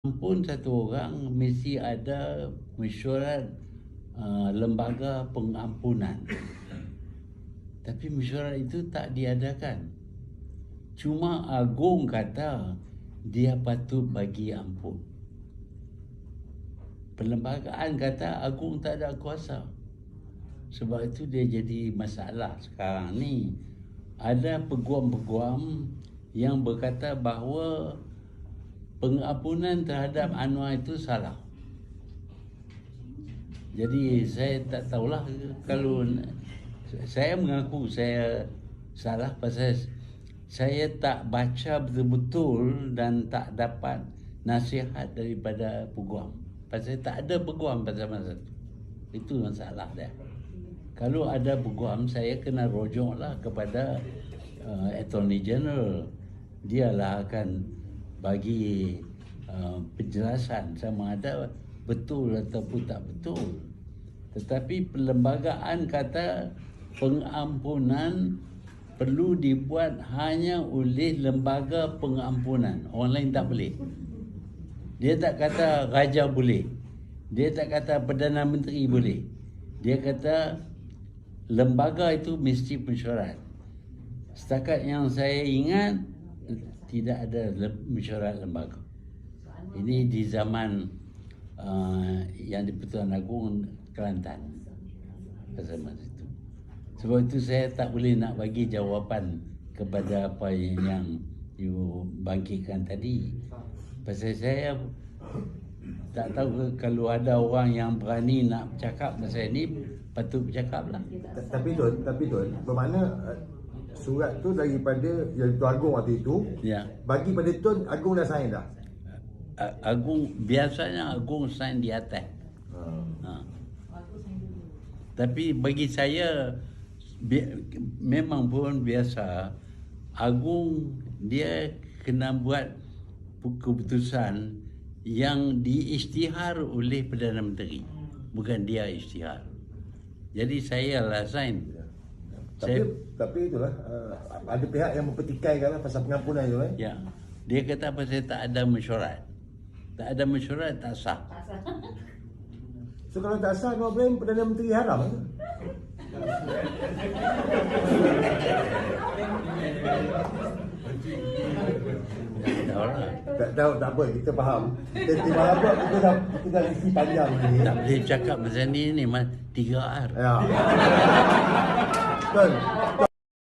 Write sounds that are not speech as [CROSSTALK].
pun satu orang mesti ada mesyuarat uh, lembaga pengampunan. Tapi mesyuarat itu tak diadakan. Cuma Agung kata dia patut bagi ampun. Perlembagaan kata Agung tak ada kuasa. Sebab itu dia jadi masalah sekarang ni. Ada peguam-peguam yang berkata bahawa pengampunan terhadap Anwar itu salah. Jadi saya tak tahulah kalau saya mengaku saya salah pasal saya tak baca betul-betul dan tak dapat nasihat daripada peguam. Pasal tak ada peguam pada masa itu. Itu masalah dia. Kalau ada peguam, saya kena rojoklah kepada uh, Attorney General. Dialah akan bagi uh, penjelasan sama ada betul ataupun tak betul. Tetapi perlembagaan kata pengampunan perlu dibuat hanya oleh lembaga pengampunan. Orang lain tak boleh. Dia tak kata raja boleh. Dia tak kata Perdana Menteri boleh. Dia kata lembaga itu mesti mesyuarat. Setakat yang saya ingat tidak ada mesyuarat lembaga. Ini di zaman uh, yang di Pertuan Agong Kelantan. Masa itu. Sebab itu saya tak boleh nak bagi jawapan kepada apa yang you bangkitkan tadi. Pasal saya tak tahu kalau ada orang yang berani nak bercakap pasal ini patut bercakap lah. Ta- Tapi Tun, tapi Tun, bermakna uh, surat tu daripada yang Tuan Agong waktu itu Ya. bagi pada Tun, Agong dah sign dah. Agung biasanya Agung sign di atas. Ha. Ha. Tapi bagi saya bi- memang pun biasa Agung dia kena buat pu- keputusan yang diisytihar oleh Perdana Menteri. Bukan dia isytihar. Jadi saya lah sign. Tapi Saya- tapi itulah uh, ada pihak yang mempertikaikan lah pasal pengampunan itu eh. Ya. Dia kata pasal tak ada mesyuarat. Tak ada mesyuarat tak sah. So kalau tak sah no blame Perdana Menteri haram ke? Tak. Tak tahu tak apa kita faham. Kita terima apa kita dah kita dah isi panjang ni. Tak boleh cakap macam ni ni mas tiga R. Ya. Tun, [LAUGHS]